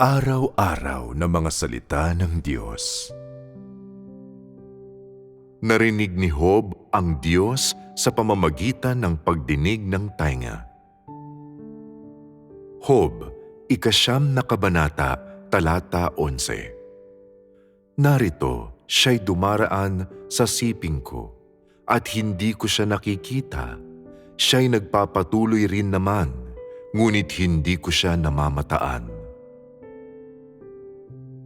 Araw-araw na mga salita ng Diyos. Narinig ni Job ang Diyos sa pamamagitan ng pagdinig ng tainga. Job, ikasyam na kabanata, talata 11. Narito, siya'y dumaraan sa siping ko at hindi ko siya nakikita. Siya'y nagpapatuloy rin naman, ngunit hindi ko siya namamataan.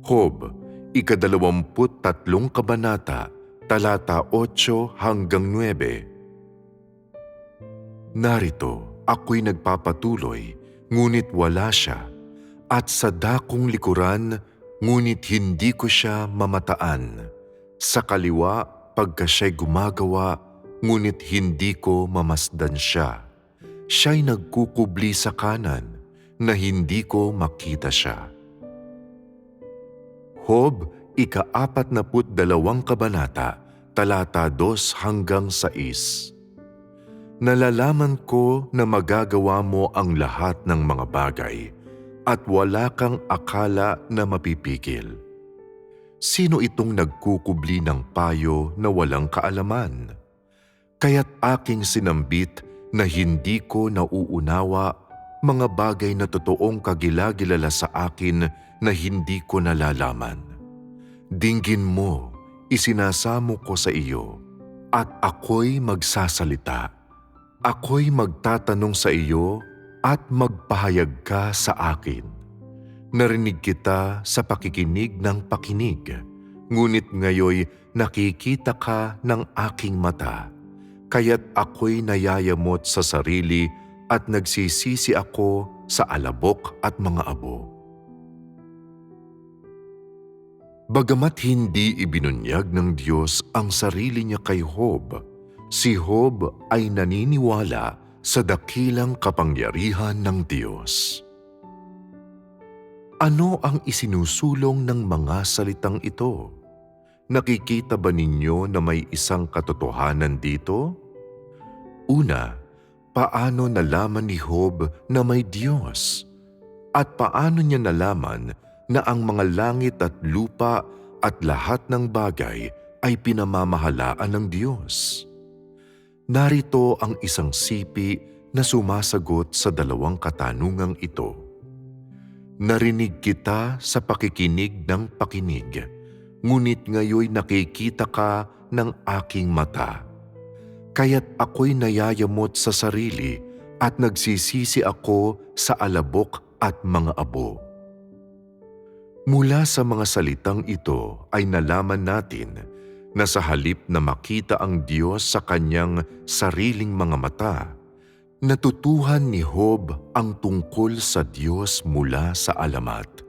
Job, ikadalawamput tatlong kabanata, talata 8 hanggang 9. Narito, ako'y nagpapatuloy, ngunit wala siya, at sa dakong likuran, ngunit hindi ko siya mamataan. Sa kaliwa, pagka siya'y gumagawa, ngunit hindi ko mamasdan siya. Siya'y nagkukubli sa kanan, na hindi ko makita siya. Hob, ika-apat na put dalawang kabanata, talata 2 hanggang 6. Nalalaman ko na magagawa mo ang lahat ng mga bagay at wala kang akala na mapipigil. Sino itong nagkukubli ng payo na walang kaalaman? Kaya't aking sinambit na hindi ko nauunawa mga bagay na totoong kagilagilala sa akin na hindi ko nalalaman. Dinggin mo, isinasamo ko sa iyo, at ako'y magsasalita. Ako'y magtatanong sa iyo at magpahayag ka sa akin. Narinig kita sa pakikinig ng pakinig, ngunit ngayoy nakikita ka ng aking mata. Kaya't ako'y nayayamot sa sarili at nagsisisi ako sa alabok at mga abo. Bagamat hindi ibinunyag ng Diyos ang sarili niya kay Job, si Job ay naniniwala sa dakilang kapangyarihan ng Diyos. Ano ang isinusulong ng mga salitang ito? Nakikita ba ninyo na may isang katotohanan dito? Una, paano nalaman ni Job na may Diyos? At paano niya nalaman na ang mga langit at lupa at lahat ng bagay ay pinamamahalaan ng Diyos. Narito ang isang sipi na sumasagot sa dalawang katanungang ito. Narinig kita sa pakikinig ng pakinig, ngunit ngayoy nakikita ka ng aking mata. Kaya't ako'y nayayamot sa sarili at nagsisisi ako sa alabok at mga abo. Mula sa mga salitang ito ay nalaman natin na sa halip na makita ang Diyos sa kanyang sariling mga mata, natutuhan ni Job ang tungkol sa Diyos mula sa alamat.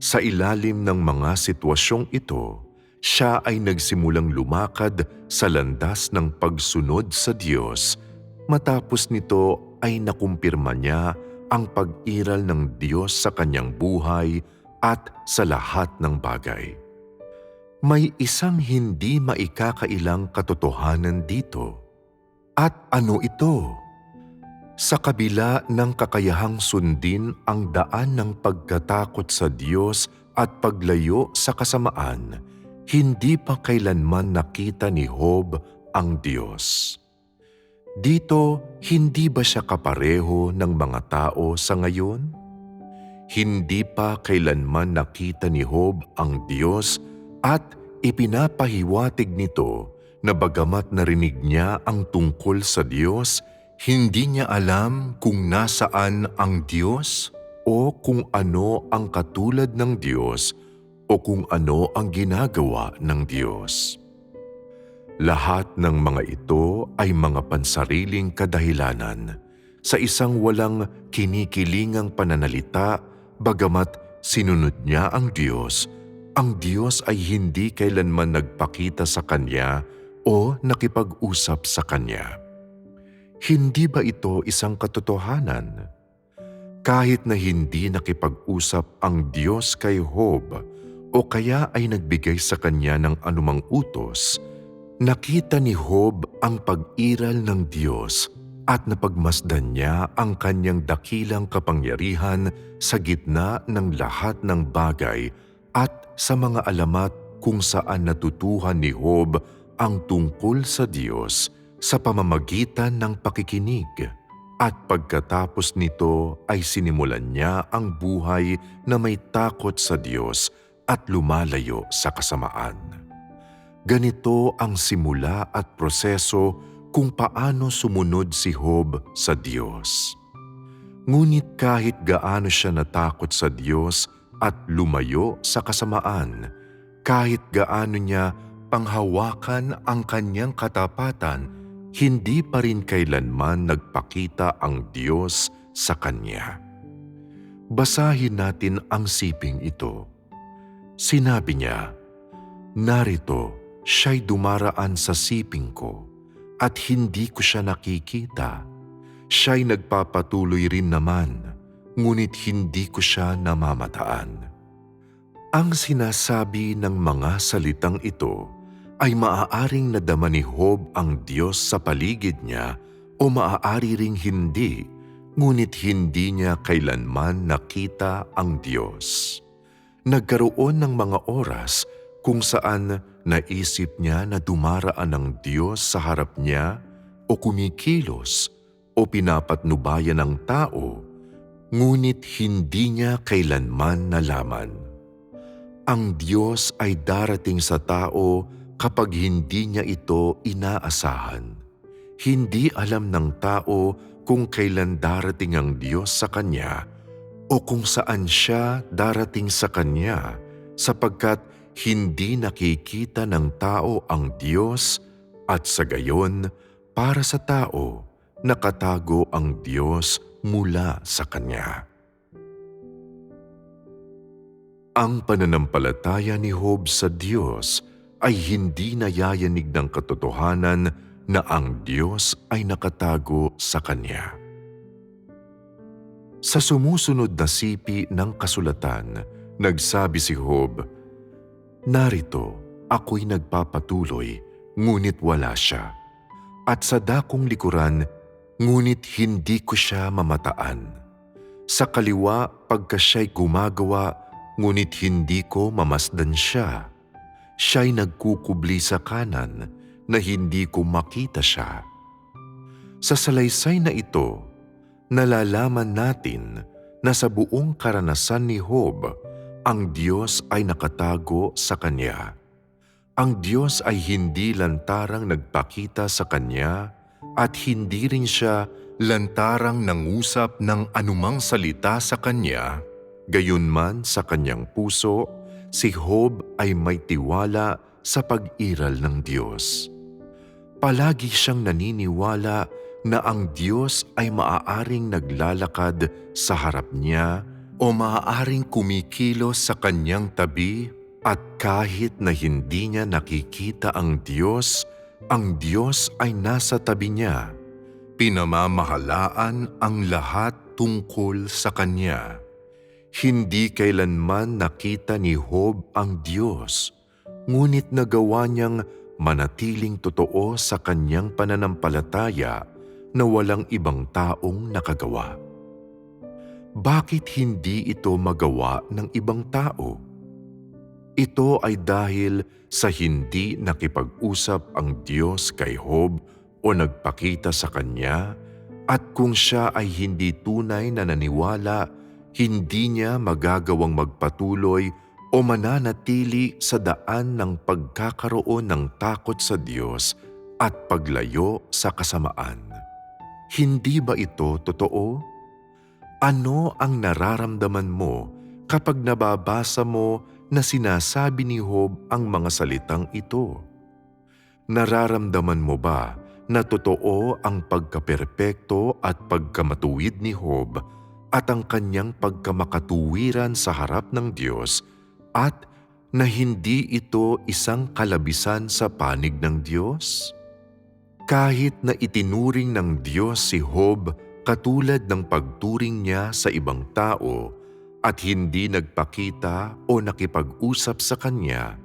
Sa ilalim ng mga sitwasyong ito, siya ay nagsimulang lumakad sa landas ng pagsunod sa Diyos. Matapos nito ay nakumpirma niya ang pag-iral ng Diyos sa kanyang buhay at sa lahat ng bagay. May isang hindi maikakailang katotohanan dito. At ano ito? Sa kabila ng kakayahang sundin ang daan ng pagkatakot sa Diyos at paglayo sa kasamaan, hindi pa kailanman nakita ni Job ang Diyos. Dito, hindi ba siya kapareho ng mga tao sa ngayon? Hindi pa kailanman nakita ni Job ang Diyos at ipinapahiwatig nito na bagamat narinig niya ang tungkol sa Diyos, hindi niya alam kung nasaan ang Diyos o kung ano ang katulad ng Diyos o kung ano ang ginagawa ng Diyos. Lahat ng mga ito ay mga pansariling kadahilanan sa isang walang kinikilingang pananalita bagamat sinunod niya ang Diyos, ang Diyos ay hindi kailanman nagpakita sa kanya o nakipag-usap sa kanya. Hindi ba ito isang katotohanan? Kahit na hindi nakipag-usap ang Diyos kay Job o kaya ay nagbigay sa kanya ng anumang utos, nakita ni Job ang pag-iral ng Diyos at napagmasdan niya ang kanyang dakilang kapangyarihan sa gitna ng lahat ng bagay at sa mga alamat kung saan natutuhan ni Job ang tungkol sa Diyos sa pamamagitan ng pakikinig. At pagkatapos nito ay sinimulan niya ang buhay na may takot sa Diyos at lumalayo sa kasamaan. Ganito ang simula at proseso kung paano sumunod si Job sa Diyos. Ngunit kahit gaano siya natakot sa Diyos at lumayo sa kasamaan, kahit gaano niya panghawakan ang kanyang katapatan, hindi pa rin kailanman nagpakita ang Diyos sa kanya. Basahin natin ang siping ito. Sinabi niya, Narito, siya'y dumaraan sa siping ko at hindi ko siya nakikita. Siya'y nagpapatuloy rin naman, ngunit hindi ko siya namamataan. Ang sinasabi ng mga salitang ito ay maaaring nadama ni Job ang Diyos sa paligid niya o maaari ring hindi, ngunit hindi niya kailanman nakita ang Diyos. Nagkaroon ng mga oras kung saan naisip niya na dumaraan ng Diyos sa harap niya o kumikilos o pinapatnubayan ng tao, ngunit hindi niya kailanman nalaman. Ang Diyos ay darating sa tao kapag hindi niya ito inaasahan. Hindi alam ng tao kung kailan darating ang Diyos sa kanya o kung saan siya darating sa kanya sapagkat hindi nakikita ng tao ang Diyos at sa gayon para sa tao nakatago ang Diyos mula sa kanya. Ang pananampalataya ni Job sa Diyos ay hindi nayayanig ng katotohanan na ang Diyos ay nakatago sa Kanya. Sa sumusunod na sipi ng kasulatan, nagsabi si Job, Narito, ako'y nagpapatuloy, ngunit wala siya. At sa dakong likuran, ngunit hindi ko siya mamataan. Sa kaliwa, pagka siya'y gumagawa, ngunit hindi ko mamasdan siya siya'y nagkukubli sa kanan na hindi ko makita siya. Sa salaysay na ito, nalalaman natin na sa buong karanasan ni Job, ang Diyos ay nakatago sa kanya. Ang Diyos ay hindi lantarang nagpakita sa kanya at hindi rin siya lantarang nangusap ng anumang salita sa kanya, gayunman sa kanyang puso si Job ay may tiwala sa pag-iral ng Diyos. Palagi siyang naniniwala na ang Diyos ay maaaring naglalakad sa harap niya o maaaring kumikilos sa kanyang tabi at kahit na hindi niya nakikita ang Diyos, ang Diyos ay nasa tabi niya. Pinamamahalaan ang lahat tungkol sa Kanya. Hindi kailanman nakita ni Job ang Diyos, ngunit nagawa niyang manatiling totoo sa kanyang pananampalataya na walang ibang taong nakagawa. Bakit hindi ito magawa ng ibang tao? Ito ay dahil sa hindi nakipag-usap ang Diyos kay Job o nagpakita sa kanya at kung siya ay hindi tunay na naniwala hindi niya magagawang magpatuloy o mananatili sa daan ng pagkakaroon ng takot sa Diyos at paglayo sa kasamaan. Hindi ba ito totoo? Ano ang nararamdaman mo kapag nababasa mo na sinasabi ni Job ang mga salitang ito? Nararamdaman mo ba na totoo ang pagkaperpekto at pagkamatuwid ni Job at ang kanyang pagkamakatuwiran sa harap ng Diyos at na hindi ito isang kalabisan sa panig ng Diyos? Kahit na itinuring ng Diyos si Job katulad ng pagturing niya sa ibang tao at hindi nagpakita o nakipag-usap sa kanya,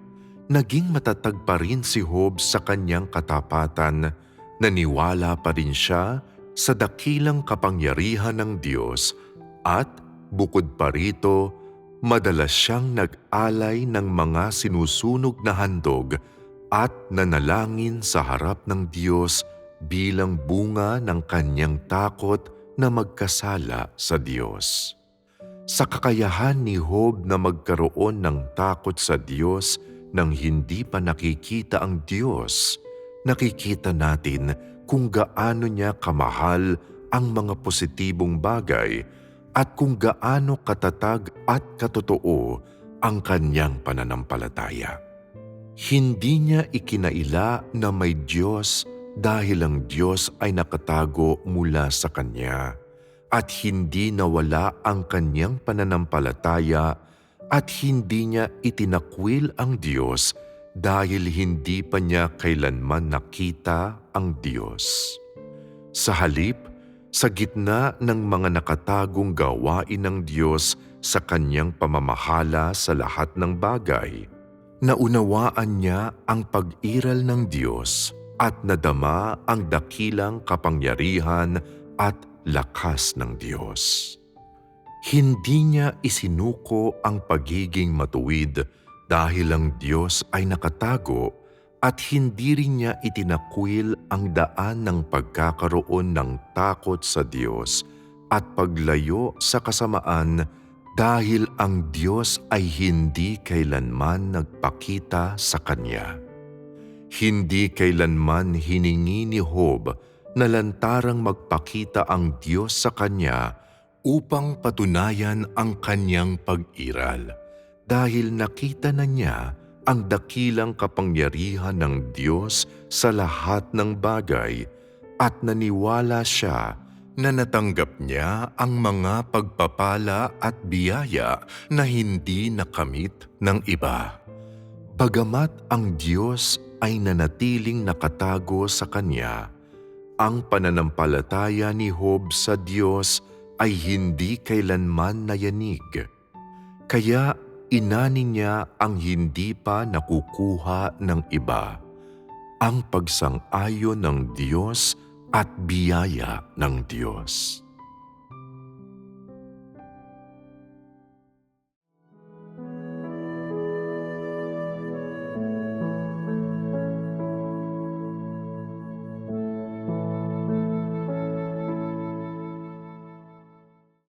naging matatag pa rin si Job sa kanyang katapatan, naniwala pa rin siya sa dakilang kapangyarihan ng Diyos at bukod pa rito, madalas siyang nag-alay ng mga sinusunog na handog at nanalangin sa harap ng Diyos bilang bunga ng kanyang takot na magkasala sa Diyos. Sa kakayahan ni Job na magkaroon ng takot sa Diyos nang hindi pa nakikita ang Diyos, nakikita natin kung gaano niya kamahal ang mga positibong bagay at kung gaano katatag at katotoo ang kanyang pananampalataya. Hindi niya ikinaila na may Diyos dahil ang Diyos ay nakatago mula sa Kanya at hindi nawala ang kanyang pananampalataya at hindi niya itinakwil ang Diyos dahil hindi pa niya kailanman nakita ang Diyos. Sa halip, sa gitna ng mga nakatagong gawain ng Diyos sa kanyang pamamahala sa lahat ng bagay, naunawaan niya ang pag-iral ng Diyos at nadama ang dakilang kapangyarihan at lakas ng Diyos. Hindi niya isinuko ang pagiging matuwid dahil ang Diyos ay nakatago at hindi rin niya itinakwil ang daan ng pagkakaroon ng takot sa Diyos at paglayo sa kasamaan dahil ang Diyos ay hindi kailanman nagpakita sa Kanya. Hindi kailanman hiningi ni Job na lantarang magpakita ang Diyos sa Kanya upang patunayan ang Kanyang pag-iral dahil nakita na niya ang dakilang kapangyarihan ng Diyos sa lahat ng bagay at naniwala siya na natanggap niya ang mga pagpapala at biyaya na hindi nakamit ng iba. Bagamat ang Diyos ay nanatiling nakatago sa Kanya, ang pananampalataya ni Job sa Diyos ay hindi kailanman nayanig. Kaya inani niya ang hindi pa nakukuha ng iba, ang pagsang-ayon ng Diyos at biyaya ng Diyos.